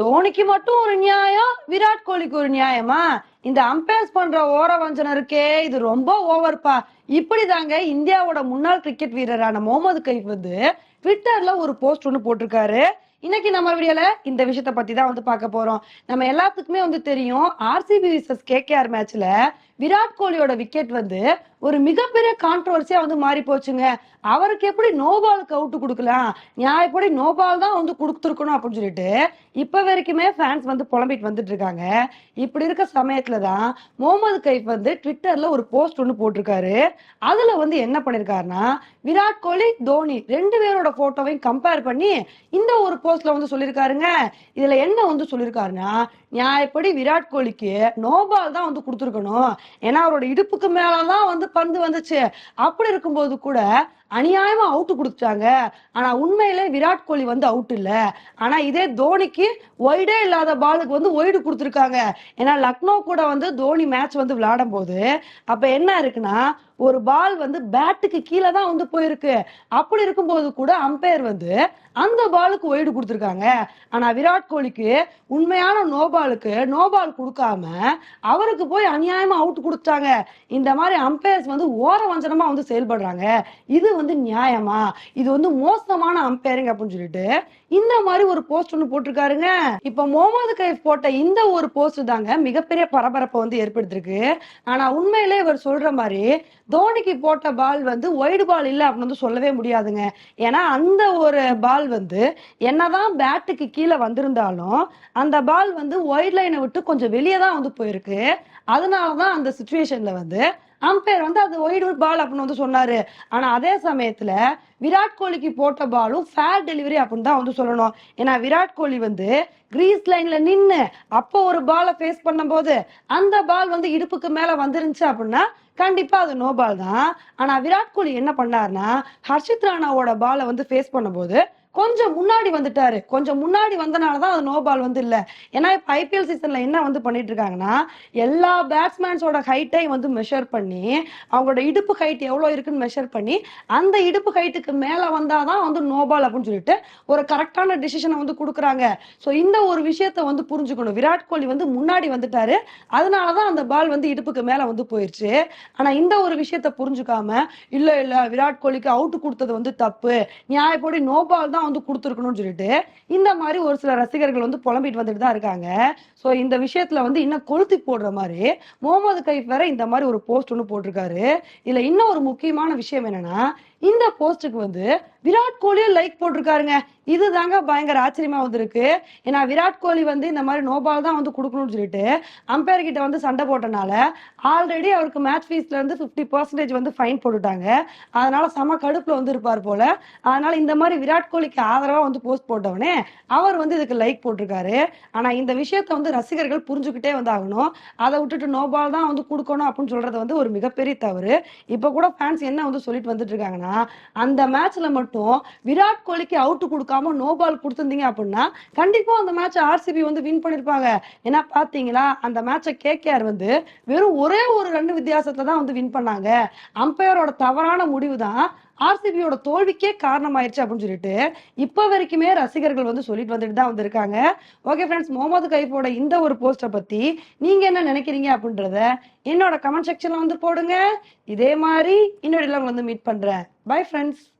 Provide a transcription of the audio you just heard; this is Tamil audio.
தோனிக்கு மட்டும் ஒரு நியாயம் விராட் கோலிக்கு ஒரு நியாயமா? இந்த அம்பேர்ஸ் பண்ற ஓர வஞ்சனம் இருக்கே இது ரொம்ப ஓவர்ப்பா இப்படிதாங்க இந்தியாவோட முன்னாள் கிரிக்கெட் வீரரான முகமது கைஃப் வந்து ட்விட்டர்ல ஒரு போஸ்ட் ஒன்று போட்டிருக்காரு. இன்னைக்கு நம்ம வீடியோல இந்த விஷயத்த பத்தி தான் வந்து பார்க்க போறோம். நம்ம எல்லாத்துக்குமே வந்து தெரியும் ஆர்சிபி விசஸ் கேகேஆர் மேட்ச்ல விராட் கோலியோட விக்கெட் வந்து ஒரு மிகப்பெரிய கான்ட்ரவர்சியா வந்து மாறி போச்சுங்க. அவருக்கு எப்படி நோபாலுக்கு அவுட்டு கொடுக்கலாம்? நியாயப்படி நோபால் தான் வந்து கொடுத்துருக்கணும் அப்படின்னு சொல்லிட்டு இப்ப வரைக்குமே ஃபேன்ஸ் வந்து புலம்பிட்டு வந்துட்டு இருக்காங்க. இப்படி இருக்க சமயத்துல தான் முகமது கைஃப் வந்து ட்விட்டர்ல ஒரு போஸ்ட் ஒன்று போட்டிருக்காரு. அதுல வந்து என்ன பண்ணிருக்காருன்னா விராட் கோலி தோனி ரெண்டு பேரோட போட்டோவையும் கம்பேர் பண்ணி இந்த ஒரு போஸ்ட்ல வந்து சொல்லியிருக்காருங்க இதுல என்ன வந்து சொல்லியிருக்காருன்னா நியாயப்படி விராட் கோலிக்கு நோபால் தான் வந்து கொடுத்துருக்கணும். ஏன்னா அவரோட இடுப்புக்கு மேலதான் வந்து பந்து வந்துச்சு. அப்படி இருக்கும்போது கூட அநியாயமா அவுட் கொடுத்துட்டாங்க. ஆனா உண்மையிலே விராட் கோலி வந்து அவுட் இல்ல. ஆனா இதே தோனிக்கு ஒய்டே இல்லாத பாலுக்கு வந்து ஒய்டு கொடுத்துருக்காங்க. ஏன்னா லக்னோ கூட வந்து தோனி மேட்ச் வந்து விளையாடும் போது அப்ப என்ன இருக்குன்னா ஒரு பால் வந்து பேட்டுக்கு கீழே தான் வந்து போயிருக்கு. அப்படி இருக்கும்போது கூட அம்பையர் வந்து அந்த பாலுக்கு ஒய்டு கொடுத்துருக்காங்க. ஆனா விராட் கோலிக்கு உண்மையான நோ பாலுக்கு நோ பால் கொடுக்காம அவருக்கு போய் அநியாயமா அவுட் கொடுத்தாங்க இந்த மாதிரி அம்பையர்ஸ் வந்து ஓர வஞ்சனமா வந்து செயல்படுறாங்க. இது வந்து நியாயமா? இது வந்து மோசமான அம்பையரிங் அப்படின்னு சொல்லிட்டு இந்த மாதிரி ஒரு போஸ்ட் ஒன்று போட்டிருக்காருங்க. இப்ப முகமது கைஃப் போட்ட இந்த ஒரு போஸ்ட் தாங்க மிகப்பெரிய பரபரப்பை வந்து ஏற்படுத்திருக்கு. ஆனா உண்மையிலே இவர் சொல்ற மாதிரி தோனிக்கு போட்ட பால் வந்து ஒயிடு பால் இல்ல அப்படின்னு வந்து சொல்லவே முடியாதுங்க. ஏன்னா அந்த ஒரு பால் வந்து என்னதான் பேட்டுக்கு கீழே வந்திருந்தாலும் அந்த பால் வந்து ஒயிட் லைனை விட்டு கொஞ்சம் வெளியே தான் வந்து போயிருக்கு. அதனாலதான் அந்த சுச்சுவேஷன்ல வந்து அம்பையர் வந்து அது ஒயிட் பால் அப்படின்னு வந்து சொன்னாரு. ஆனா அதே சமயத்துல விராட் கோலிக்கு போட்ட பாலும் ஃபேர் டெலிவரி அப்படின்னு தான் வந்து சொல்லணும். ஏன்னா விராட் கோலி வந்து கிரீஸ் லைன்ல நின்னு அப்போ ஒரு பாலை ஃபேஸ் பண்ணும்போது அந்த பால் வந்து இடுப்புக்கு மேல வந்துருந்துச்சு அப்படின்னா கண்டிப்பா அது நோ பால் தான். ஆனா விராட் கோலி என்ன பண்ணாருன்னா ஹர்ஷித் ராணாவோட பாலை வந்து ஃபேஸ் பண்ணும்போது கொஞ்சம் முன்னாடி வந்துட்டாரு. கொஞ்சம் முன்னாடி வந்தனால தான் அது நோபால் வந்து இல்ல. ஏன்னா இப்ப ஐபிஎல் சீசன்ல என்ன வந்து பண்ணிட்டு இருக்காங்கன்னா எல்லா பேட்ஸ்மேன்ஸோட ஹைட்டையும் வந்து மெஷர் பண்ணி அவங்களோட இடுப்பு ஹைட் எவ்வளவு இருக்குன்னு மெஷர் பண்ணி அந்த இடுப்பு ஹைட்டுக்கு மேல வந்தாதான் வந்து நோபால் அப்படின்னு சொல்லிட்டு ஒரு கரெக்டான டிசிஷனை வந்து கொடுக்குறாங்க. ஸோ இந்த ஒரு விஷயத்த வந்து புரிஞ்சுக்கணும். விராட் கோலி வந்து முன்னாடி வந்துட்டாரு. அதனாலதான் அந்த பால் வந்து இடுப்புக்கு மேல வந்து போயிருச்சு. ஆனா இந்த ஒரு விஷயத்த புரிஞ்சுக்காம இல்ல இல்ல விராட் கோலிக்கு அவுட் கொடுத்தது வந்து தப்பு. நியாயப்படி நோபால் தான் தான் வந்து கொடுத்துருக்கணும்னு சொல்லிட்டு இந்த மாதிரி ஒரு சில ரசிகர்கள் வந்து புலம்பிட்டு வந்துட்டு தான் இருக்காங்க. ஸோ இந்த விஷயத்துல வந்து இன்னும் கொளுத்தி போடுற மாதிரி முகமது கைஃப் வேற இந்த மாதிரி ஒரு போஸ்ட் ஒன்று போட்டிருக்காரு. இதுல இன்னும் ஒரு முக்கியமான விஷயம் என்னன்னா இந்த போஸ்ட்டுக்கு வந்து விராட் கோலியும் லைக் போட்டிருக்காருங்க. இது தாங்க பயங்கர ஆச்சரியமா வந்திருக்கு. ஏன்னா விராட் கோலி வந்து இந்த மாதிரி நோபால் தான் வந்து கொடுக்கணும்னு சொல்லிட்டு அம்பையர் கிட்ட வந்து சண்டை போட்டனால ஆல்ரெடி அவருக்கு மேட்ச் ஃபீஸ்ல இருந்து ஃபிஃப்டி பர்சன்டேஜ் வந்து ஃபைன் போட்டுட்டாங்க. அதனால செம கடுப்புல வந்து இருப்பார் போல. அதனால இந்த மாதிரி விராட் கோலிக்கு ஆதரவா வந்து போஸ்ட் போட்டவனே அவர் வந்து இதுக்கு லைக் போட்டிருக்காரு. ஆனா இந்த விஷயத்த வந்து ரசிகர்கள் புரிஞ்சுக்கிட்டே வந்து ஆகணும். அதை விட்டுட்டு நோபால் தான் வந்து கொடுக்கணும் அப்படின்னு சொல்றது வந்து ஒரு மிகப்பெரிய தவறு. இப்ப கூட ஃபேன்ஸ் என்ன வந்து சொல்லிட்டு வந்துட்டு இருக்காங்கன்னா அந்த மேட்ச்ல மட்டும் விராட் கோலிக்கு அவுட் கொடுக்காம நோ பால் கொடுத்துருந்தீங்க அப்படின்னா கண்டிப்பா அந்த மேட்ச் ஆர்சிபி வந்து வின் பண்ணிருப்பாங்க. ஏன்னா பாத்தீங்களா அந்த மேட்சை கேகேஆர் வந்து வெறும் ஒரே ஒரு ரெண்டு வித்தியாசத்துல தான் வந்து வின் பண்ணாங்க. அம்பையரோட தவறான முடிவு தான் ஆர்சிபியோட தோல்விக்கே காரணமாயிருச்சு அப்படின்னு சொல்லிட்டு இப்ப வரைக்குமே ரசிகர்கள் வந்து சொல்லிட்டு வந்துட்டு தான் வந்திருக்காங்க. ஓகே ஃப்ரெண்ட்ஸ் முகமது கைஃபோட இந்த ஒரு போஸ்டை பத்தி நீங்க என்ன நினைக்கிறீங்க அப்படின்றத என்னோட கமெண்ட் செக்ஷன்ல வந்து போடுங்க. இதே மாதிரி இன்னொரு வந்து மீட் பண்றேன். Bye friends